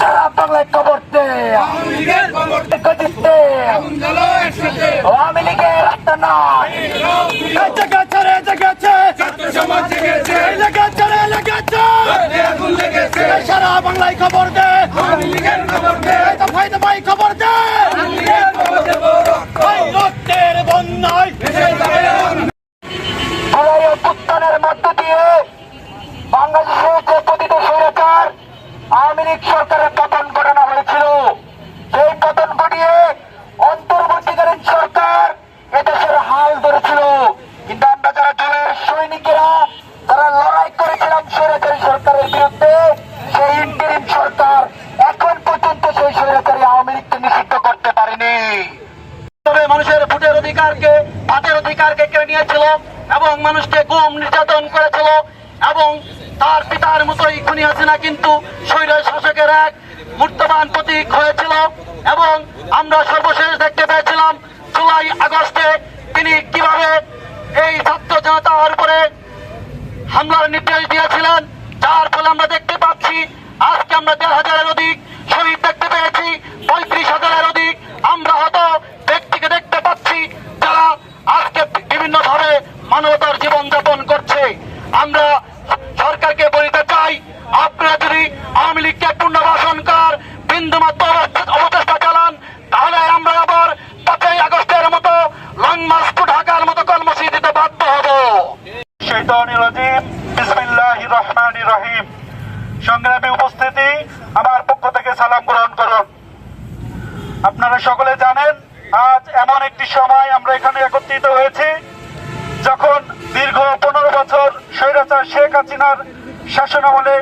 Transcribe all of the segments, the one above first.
সারা বাংলায় খবর দে। আওয়ামী লীগের রাস্তা নয়। রে লেগেছে লেগেছে সারা বাংলায় খবর দে। দফায় দফায় খবর দে। রক্তের বন্যায়। দিয়ে বাংলাদেশের যে পতিত স্বৈরাচার, আওয়ামী লীগ সরকারের মানুষের ভোটের অধিকারকে, ভাতের অধিকারকে কেড়ে নিয়েছিল এবং মানুষকে গুম নির্যাতন করেছিল এবং তার পিতার মতোই খুনি হাসিনা কিন্তু স্বৈর শাসকের এক মূর্তবান প্রতীক হয়েছিল এবং আমরা সর্বশেষ দেখতে পেয়েছিলাম জুলাই আগস্টে তিনি কীভাবে এই ছাত্র জনতার উপরে হামলার নির্দেশ দিয়েছিলেন, যার ফলে আমরা দেখতে পাচ্ছি আজকে আমরা দেড় হাজারের অধিক শহীদ দেখতে পেয়েছি, পঁয়ত্রিশ হাজারের অধিক সরকারকে বলতে চাই, আপনারা যদি আওয়ামী লীগকে পুনর্বাসন কর বিন্দুমাত্র অবচেষ্টা চালান, তাহলে আমরা আবার পাঁচই আগস্টের মতো লং মার্চ টু ঢাকার মতো কর্মসূচি দিতে বাধ্য হব। রহিম। সংগ্রামী উপস্থিতি, আমার পক্ষ থেকে সালাম গ্রহণ করুন। আপনারা সকলে জানেন, আজ এমন একটি সময় আমরা এখানে একত্রিত হয়েছি, যখন দীর্ঘ পনেরো বছর স্বৈরাচার শেখ হাসিনার শাসনামলে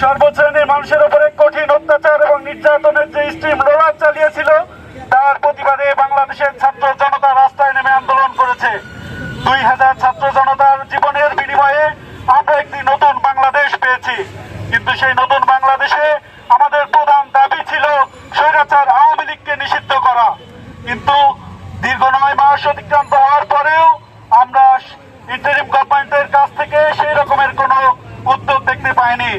সর্বশ্রেণীর মানুষের উপরে কঠিন অত্যাচার এবং নির্যাতনের যে স্ট্রিম রোলার চালিয়েছিল, তার প্রতিবাদে বাংলাদেশের ছাত্র জনতা রাস্তায় নেমে আন্দোলন করেছে। দুই হাজার ছাত্র জনতার জীবনের বিনিময়ে আমরা একটি নতুন বাংলাদেশ পেয়েছি। কিন্তু সেই নতুন বাংলাদেশে আমাদের প্রধান দাবি ছিল স্বৈরাচার আওয়ামী লীগকে নিষিদ্ধ করা। কিন্তু দীর্ঘ নয় মাস অতিক্রান্ত হওয়ার পরেও আমরা ইন্টারিম গভর্নমেন্টের কাছ থেকে সেই রকমের কোন উদ্যোগ দেখতে পাইনি।